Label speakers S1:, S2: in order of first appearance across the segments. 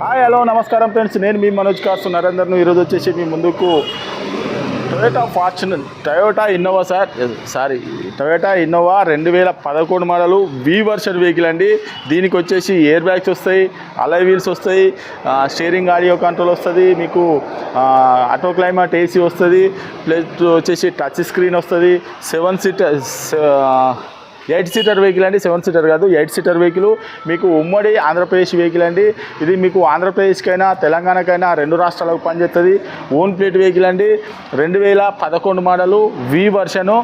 S1: Hi hello నమస్కారం friends నేను మీ Manoj cars నరేందర్ను ఈరోజు వచ్చేసి మీ ముందుకు Toyota Fortuner Toyota Innova sir sorry Toyota Innova రెండు వేల పదకొండు మోడలు వి వర్షన్ వెహికల్ అండి. దీనికి వచ్చేసి ఎయిర్ బ్యాగ్స్ వస్తాయి అలై వీల్స్ వస్తాయి స్టీరింగ్ ఆడియో కంట్రోల్ వస్తుంది మీకు ఆటో క్లైమాట్ ఏసీ వస్తుంది ప్లస్ వచ్చేసి టచ్ స్క్రీన్ వస్తుంది seven seat eight seater vehicle అండి సెవెన్ సీటర్ కాదు ఎయిట్ సీటర్ వెహికల్. మీకు ఉమ్మడి ఆంధ్రప్రదేశ్ వెహికల్ అండి. ఇది మీకు ఆంధ్రప్రదేశ్కైనా తెలంగాణకైనా రెండు రాష్ట్రాలకు పనిచేస్తుంది ఓన్ ప్లేట్ వెహికల్ అండి. రెండు వేల పదకొండు మోడలు వి వర్షను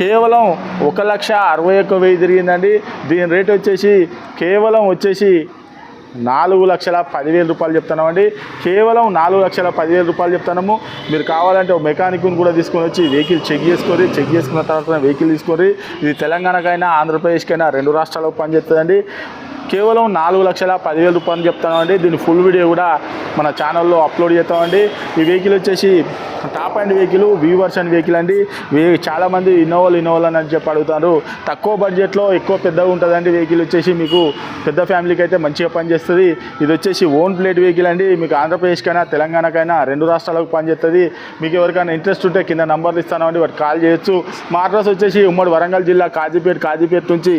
S1: కేవలం ఒక లక్ష అరవై ఒక్క వెయ్యి తిరిగిందండి. దీని రేట్ వచ్చేసి కేవలం వచ్చేసి నాలుగు లక్షల పదివేల రూపాయలు చెప్తున్నామండి. కేవలం నాలుగు లక్షల పదివేల రూపాయలు చెప్తున్నాము. మీరు కావాలంటే ఒక మెకానిక్ను కూడా తీసుకొని వచ్చి వెహికల్ చెక్ చేసుకొని చెక్ చేసుకున్న తర్వాత వెహికల్ తీసుకొని ఇది తెలంగాణకైనా ఆంధ్రప్రదేశ్కైనా రెండు రాష్ట్రాలకు పనిచేస్తుందండి. కేవలం నాలుగు లక్షల పదివేల రూపాయలు చెప్తామండి దీని ఫుల్ వీడియో కూడా మన ఛానల్లో అప్లోడ్ చేస్తామండి. ఈ వెహికల్ వచ్చేసి top end vehicle V version vehicle అండి. చాలామంది ఇన్నోవాలు ఇన్నోవాలు అని చెప్పి అడుగుతారు. తక్కువ బడ్జెట్లో ఎక్కువ పెద్దగా ఉంటుందండి వెహికల్ వచ్చేసి. మీకు పెద్ద ఫ్యామిలీకి అయితే మంచిగా పనిచేస్తుంది. ఇది వచ్చేసి ఓన్ ప్లేట్ వెహికల్ అండి. మీకు ఆంధ్రప్రదేశ్కైనా తెలంగాణకైనా రెండు రాష్ట్రాలకు పనిచేస్తుంది. మీకు ఎవరికైనా ఇంట్రెస్ట్ ఉంటే కింద నంబర్లు ఇస్తానండి. వాటి కాల్ చేయొచ్చు. మా అడ్రస్ వచ్చేసి ఉమ్మడి వరంగల్ జిల్లా కాజీపేట కాజీపేట నుంచి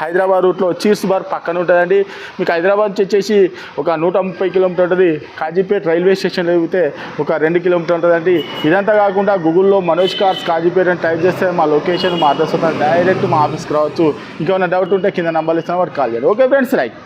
S1: హైదరాబాద్ రూట్లో చీర్స్ బార్ పక్కన ఉంటుందండి. మీకు హైదరాబాద్ నుంచి వచ్చేసి ఒక నూట ముప్పై కిలోమీటర్ ఉంటుంది. కాజీపేట రైల్వే స్టేషన్ వెళ్తే ఒక రెండు కిలోమీటర్ ఉంటుందండి. ఇదంతా కాకుండా గూగుల్లో మనోజ్ కార్స్ కాజీపేట అని టైప్ చేస్తే మా లొకేషన్ మా అడ్రస్ ఉంటుంది డైరెక్ట్ మా ఆఫీస్కి రావచ్చు. ఇంకేమైనా డౌట్ ఉంటే కింద నంబర్లు ఇస్తాను వాడు కాల్ చేయండి. Okay friends right